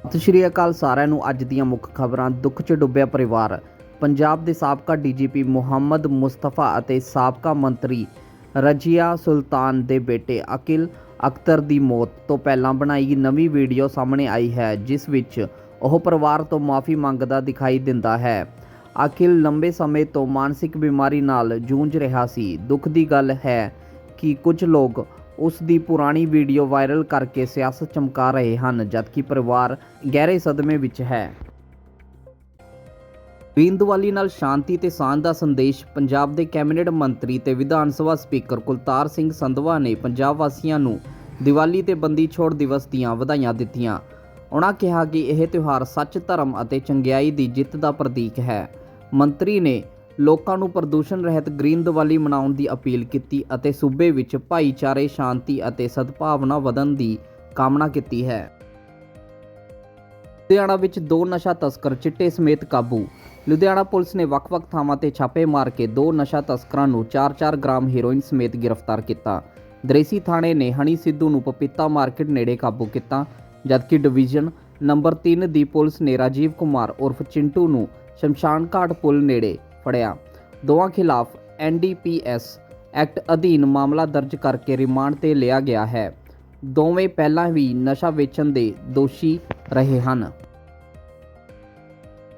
ਸਤਿ ਸ਼੍ਰੀ ਅਕਾਲ ਸਾਰਿਆਂ ਨੂੰ। ਅੱਜ ਦੀਆਂ ਮੁੱਖ ਖਬਰਾਂ, ਦੁੱਖ 'ਚ ਡੁੱਬਿਆ ਪਰਿਵਾਰ। ਪੰਜਾਬ ਦੇ ਸਾਬਕਾ ਡੀਜੀਪੀ ਮੁਹੰਮਦ ਮੁਸਤਫਾ ਅਤੇ ਸਾਬਕਾ ਮੰਤਰੀ ਰਜੀਆ ਸੁਲਤਾਨ ਦੇ ਬੇਟੇ ਅਕਿਲ ਅਖਤਰ ਦੀ ਮੌਤ ਤੋਂ ਪਹਿਲਾਂ ਬਣਾਈ ਨਵੀਂ ਵੀਡੀਓ ਸਾਹਮਣੇ ਆਈ ਹੈ, ਜਿਸ ਵਿੱਚ ਉਹ ਪਰਿਵਾਰ ਤੋਂ ਮਾਫੀ ਮੰਗਦਾ ਦਿਖਾਈ ਦਿੰਦਾ ਹੈ। ਅਕਿਲ ਲੰਬੇ ਸਮੇਂ ਤੋਂ ਮਾਨਸਿਕ ਬਿਮਾਰੀ ਨਾਲ ਜੂਝ ਰਿਹਾ ਸੀ। ਦੁੱਖ ਦੀ ਗੱਲ ਹੈ ਕਿ ਕੁਝ ਲੋਕ ਉਸ ਦੀ ਪੁਰਾਣੀ ਵੀਡੀਓ ਵਾਇਰਲ ਕਰਕੇ ਸਿਆਸਤ ਚਮਕਾ ਰਹੇ ਹਨ, ਜਦਕਿ ਪਰਿਵਾਰ ਗਹਿਰੇ ਸਦਮੇ ਵਿੱਚ ਹੈ। ਦੀਨ ਦੀਵਾਲੀ ਨਾਲ ਸ਼ਾਂਤੀ ਤੇ ਸਾਂਝ ਦਾ ਸੰਦੇਸ਼ ਪੰਜਾਬ ਦੇ ਕੈਬਨਿਟ ਮੰਤਰੀ ਤੇ ਵਿਧਾਨ ਸਭਾ ਸਪੀਕਰ ਕੁਲਤਾਰ ਸਿੰਘ ਸੰਧਵਾ ਨੇ ਪੰਜਾਬ ਵਾਸੀਆਂ ਨੂੰ ਦੀਵਾਲੀ ਤੇ ਬੰਦੀ ਛੋੜ ਦਿਵਸ ਦੀਆਂ ਵਧਾਈਆਂ ਦਿੱਤੀਆਂ। ਉਹਨਾਂ ਕਿਹਾ ਕਿ ਇਹ ਤਿਉਹਾਰ ਸੱਚ ਧਰਮ ਅਤੇ ਚੰਗਿਆਈ ਦੀ ਜਿੱਤ ਦਾ ਪ੍ਰਤੀਕ ਹੈ। ਮੰਤਰੀ ਨੇ ਲੋਕਾਂ ਨੂੰ ਪ੍ਰਦੂਸ਼ਣ ਰਹਿਤ ਗ੍ਰੀਨ ਦੀਵਾਲੀ ਮਨਾਉਣ ਦੀ ਅਪੀਲ ਕੀਤੀ ਅਤੇ ਸੂਬੇ ਵਿੱਚ ਭਾਈਚਾਰੇ, ਸ਼ਾਂਤੀ ਅਤੇ ਸਦਭਾਵਨਾ ਵਧਣ ਦੀ ਕਾਮਨਾ ਕੀਤੀ ਹੈ। ਲੁਧਿਆਣਾ ਵਿੱਚ ਦੋ ਨਸ਼ਾ ਤਸਕਰ ਚਿੱਟੇ ਸਮੇਤ ਕਾਬੂ। ਲੁਧਿਆਣਾ ਪੁਲਿਸ ਨੇ ਵੱਖ-ਵੱਖ ਥਾਵਾਂ ਤੇ ਛਾਪੇ ਮਾਰ ਕੇ ਦੋ ਨਸ਼ਾ ਤਸਕਰਾਂ ਨੂੰ 4-4 ਗ੍ਰਾਮ ਹੈਰੋਇਨ ਸਮੇਤ ਗ੍ਰਿਫਤਾਰ ਕੀਤਾ। ਦਰੇਸੀ ਥਾਣੇ ਨੇ ਹਣੀ ਸਿੱਧੂ ਨੂੰ ਪਪੀਤਾ ਮਾਰਕੀਟ ਨੇੜੇ ਕਾਬੂ ਕੀਤਾ, ਜਦਕਿ ਡਿਵੀਜ਼ਨ ਨੰਬਰ 3 ਦੀ ਪੁਲਿਸ ਨੇ ਰਾਜੀਵ ਕੁਮਾਰ ਉਰਫ ਚਿੰਟੂ ਨੂੰ ਸ਼ਮਸ਼ਾਨ ਘਾਟ ਪੁਲ ਨੇੜੇ ਫੜਿਆ ਦੋਵਾਂ ਖਿਲਾਫ ਐਨਡੀਪੀਐਸ ਐਕਟ ਅਧੀਨ ਮਾਮਲਾ ਦਰਜ ਕਰਕੇ ਰਿਮਾਂਡ ਤੇ ਲਿਆ ਗਿਆ ਹੈ। ਦੋਵੇਂ ਪਹਿਲਾਂ ਵੀ ਨਸ਼ਾ ਵੇਚਣ ਦੇ ਦੋਸ਼ੀ ਰਹੇ ਹਨ।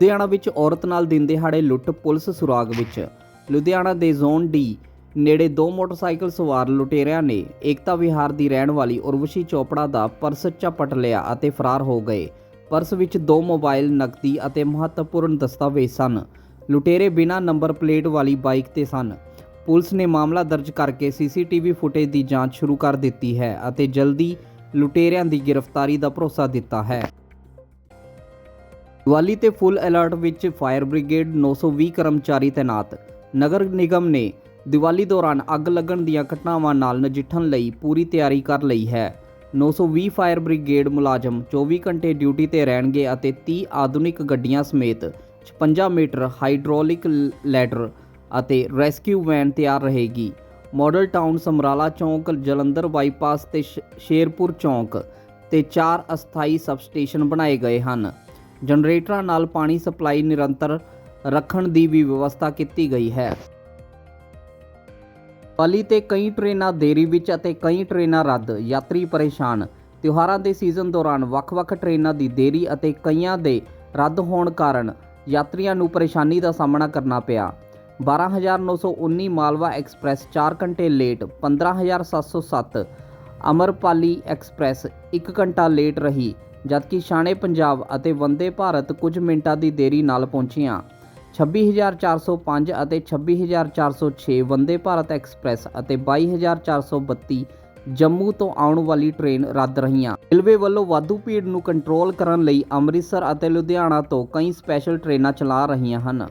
ਲੁਧਿਆਣਾ ਵਿੱਚ ਔਰਤ ਨਾਲ ਦਿਨ ਦਿਹਾੜੇ ਲੁੱਟ ਪੁਲਿਸ ਸੁਰਾਗ ਵਿੱਚ। ਲੁਧਿਆਣਾ ਦੇ ਜ਼ੋਨ ਡੀ ਨੇੜੇ ਦੋ ਮੋਟਰਸਾਈਕਲ ਸਵਾਰ ਲੁਟੇਰਿਆਂ ਨੇ ਏਕਤਾ ਵਿਹਾਰ ਦੀ ਰਹਿਣ ਵਾਲੀ ਉਰਵਸ਼ੀ ਚੋਪੜਾ ਦਾ ਪਰਸ ਝਪਟ ਲਿਆ ਅਤੇ ਫਰਾਰ ਹੋ ਗਏ। ਪਰਸ ਵਿੱਚ ਦੋ ਮੋਬਾਈਲ, ਨਕਦੀ ਅਤੇ ਮਹੱਤਵਪੂਰਨ ਦਸਤਾਵੇਜ਼ ਸਨ। ਲੁਟੇਰੇ ਬਿਨਾਂ ਨੰਬਰ ਪਲੇਟ ਵਾਲੀ ਬਾਈਕ ਤੇ ਸਨ। ਪੁਲਿਸ ਨੇ ਮਾਮਲਾ ਦਰਜ ਕਰਕੇ ਸੀਸੀਟੀਵੀ ਫੁਟੇਜ ਦੀ ਜਾਂਚ ਸ਼ੁਰੂ ਕਰ ਦਿੱਤੀ ਹੈ ਅਤੇ ਜਲਦੀ ਲੁਟੇਰਿਆਂ ਦੀ ਗ੍ਰਿਫਤਾਰੀ ਦਾ ਭਰੋਸਾ ਦਿੱਤਾ ਹੈ। ਦੀਵਾਲੀ ਤੇ ਫੁੱਲ ਅਲਰਟ ਵਿੱਚ ਫਾਇਰ ਬ੍ਰਿਗੇਡ 920 ਕਰਮਚਾਰੀ ਤੈਨਾਤ। ਨਗਰ ਨਿਗਮ ਨੇ ਦੀਵਾਲੀ ਦੌਰਾਨ ਅੱਗ ਲੱਗਣ ਦੀਆਂ ਘਟਨਾਵਾਂ ਨਾਲ ਨਜਿੱਠਣ ਲਈ ਪੂਰੀ ਤਿਆਰੀ ਕਰ ਲਈ ਹੈ। 920 ਫਾਇਰ ਬ੍ਰਿਗੇਡ ਮੁਲਾਜ਼ਮ 24 ਘੰਟੇ ਡਿਊਟੀ ਤੇ ਰਹਿਣਗੇ ਅਤੇ 30 ਆਧੁਨਿਕ ਗੱਡੀਆਂ ਸਮੇਤ 56 ਮੀਟਰ ਹਾਈਡ੍ਰੋਲਿਕ ਲੈਡਰ ਅਤੇ ਰੈਸਕਿਊ ਵੈਨ ਤਿਆਰ ਰਹੇਗੀ। ਮਾਡਲ ਟਾਊਨ ਸਮਰਾਲਾ ਚੌਂਕ, ਜਲੰਧਰ ਬਾਈਪਾਸ ਤੇ ਸ਼ੇਰਪੁਰ ਚੌਂਕ ਤੇ ਚਾਰ ਅਸਥਾਈ ਸਬਸਟੇਸ਼ਨ ਬਣਾਏ ਗਏ ਹਨ। ਜਨਰੇਟਰਾਂ ਨਾਲ ਪਾਣੀ ਸਪਲਾਈ ਨਿਰੰਤਰ ਰੱਖਣ ਦੀ ਵੀ ਵਿਵਸਥਾ ਕੀਤੀ ਗਈ ਹੈ। ਪਲੀ ਤੇ ਕਈ ਟ੍ਰੇਨਾਂ ਦੇਰੀ ਵਿੱਚ ਅਤੇ ਕਈ ਟ੍ਰੇਨਾਂ ਰੱਦ, ਯਾਤਰੀ ਪਰੇਸ਼ਾਨ। ਤਿਉਹਾਰਾਂ ਦੇ ਸੀਜ਼ਨ ਦੌਰਾਨ ਵੱਖ-ਵੱਖ ਟ੍ਰੇਨਾਂ ਦੀ ਦੇਰੀ ਅਤੇ ਕਈਆਂ ਦੇ ਰੱਦ ਹੋਣ ਕਾਰਨ ਯਾਤਰੀਆਂ ਨੂੰ ਪਰੇਸ਼ਾਨੀ ਦਾ ਸਾਹਮਣਾ ਕਰਨਾ ਪਿਆ। 12919 ਮਾਲਵਾ ਐਕਸਪ੍ਰੈਸ 4 ਘੰਟੇ ਲੇਟ 15707 ਅਮਰਪਾਲੀ ਐਕਸਪ੍ਰੈਸ 1 ਘੰਟਾ ਲੇਟ ਰਹੀ, ਜਦਕਿ ਸ਼ਾਨੇ ਪੰਜਾਬ ਅਤੇ ਵੰਦੇ ਭਾਰਤ ਕੁਝ ਮਿੰਟਾਂ ਦੀ ਦੇਰੀ ਨਾਲ ਪਹੁੰਚੀਆਂ। 26405 ਅਤੇ 26406 ਵੰਦੇ ਭਾਰਤ ਐਕਸਪ੍ਰੈਸ ਅਤੇ 22432 ਜੰਮੂ ਤੋਂ ਆਉਣ ਵਾਲੀ ਟ੍ਰੇਨ ਰੱਦ ਰਹੀਆਂ। ਰੇਲਵੇ ਵੱਲੋਂ ਵਾਧੂ ਭੀੜ ਨੂੰ ਕੰਟਰੋਲ ਕਰਨ ਲਈ ਅੰਮ੍ਰਿਤਸਰ ਅਤੇ ਲੁਧਿਆਣਾ ਤੋਂ ਕਈ ਸਪੈਸ਼ਲ ਟ੍ਰੇਨਾਂ ਚਲਾ ਰਹੀਆਂ ਹਨ।